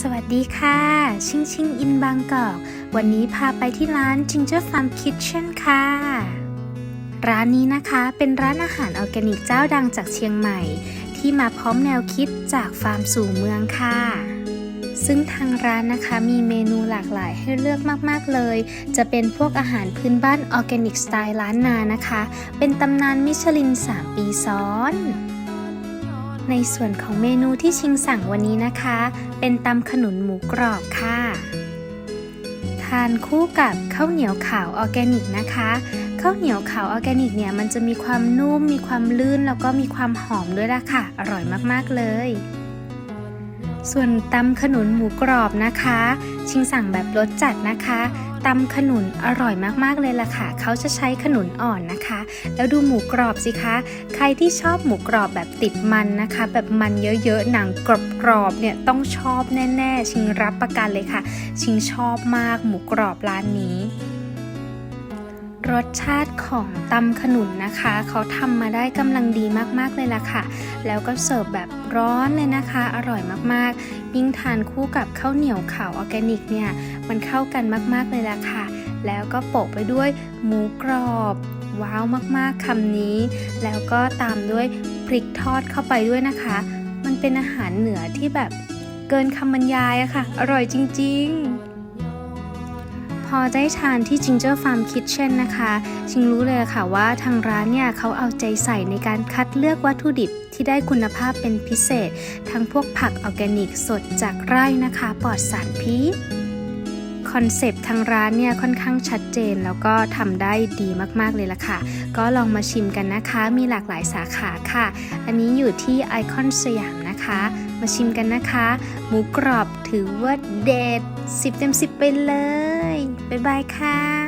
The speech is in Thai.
สวัสดีค่ะ ชิงชิงอินบางกอก วันนี้พาไปที่ร้าน Ginger Farm Kitchen ค่ะ ร้านนี้นะคะเป็นร้านอาหารออร์แกนิกเจ้าดังจากเชียงใหม่ ที่มาพร้อมแนวคิดจากฟาร์มสู่เมืองค่ะ ซึ่งทางร้านนะคะมีเมนูหลากหลายให้เลือกมาก ๆ เลย จะเป็นพวกอาหารพื้นบ้านออร์แกนิกสไตล์ล้านนานะคะ เป็นตำนานมิชลิน 3 ปีซ้อน ในส่วนของเมนูที่ชิงสั่งวันนี้นะคะ เป็นตำขนุนหมูกรอบค่ะ ทานคู่กับข้าวเหนียวขาวออร์แกนิกนะคะข้าวเหนียวขาวออร์แกนิกเนี่ยมันจะมีความนุ่ม มีความลื่นแล้วก็มีความหอมด้วยล่ะค่ะ อร่อยมากๆเลย ส่วนตำขนุนหมูกรอบนะคะ ชิงสั่งแบบรสจัดนะคะตำขนุนอร่อยมากๆเลยล่ะค่ะ เขาจะใช้ขนุนอ่อนนะคะ แล้วดูหมูกรอบสิคะ ใครที่ชอบหมูกรอบแบบติดมันนะคะ แบบมันเยอะๆ หนังกรอบๆ เนี่ยต้องชอบแน่ๆ ชิงรับประกันเลยค่ะ ชิงชอบมากหมูกรอบร้านนี้ รสชาติของตำขนุนนะคะ เขาทำมาได้กำลังดีมากๆเลยล่ะค่ะ แล้วก็เสิร์ฟแบบร้อนเลยนะคะ อร่อยมากๆ ยิ่งทานคู่กับข้าวเหนียวขาวออร์แกนิกเนี่ย มันเข้ากันมากๆเลยล่ะค่ะ แล้วก็โปะไปด้วยหมูกรอบ ว้าวมากๆคำนี้ แล้วก็ตามด้วยพริกทอดเข้าไปด้วยนะคะ มันเป็นอาหารเหนือที่แบบเกินคำบรรยายอะค่ะ อร่อยจริง ๆ อได้ทานที่ Ginger Farm Kitchen นะคะ ชิงรู้เลยค่ะว่าทางร้านเนี่ยเขาเอาใจใส่ในการคัดเลือกวัตถุดิบที่ได้คุณภาพเป็นพิเศษ ทั้งพวกผักออร์แกนิกสดจากไร่นะคะปลอดสารพิษคอนเซปต์ทางร้านเนี่ยค่อนข้างชัดเจนแล้วก็ทำได้ดีมากๆเลยล่ะค่ะ ก็ลองมาชิมกันนะคะ มีหลากหลายสาขาค่ะ อันนี้อยู่ที่ไอคอนสยามนะคะ มาชิมกันนะคะ หมูกรอบถือว่าเด็ด 10 เต็ม 10 ไปเลย บ๊ายบายค่ะ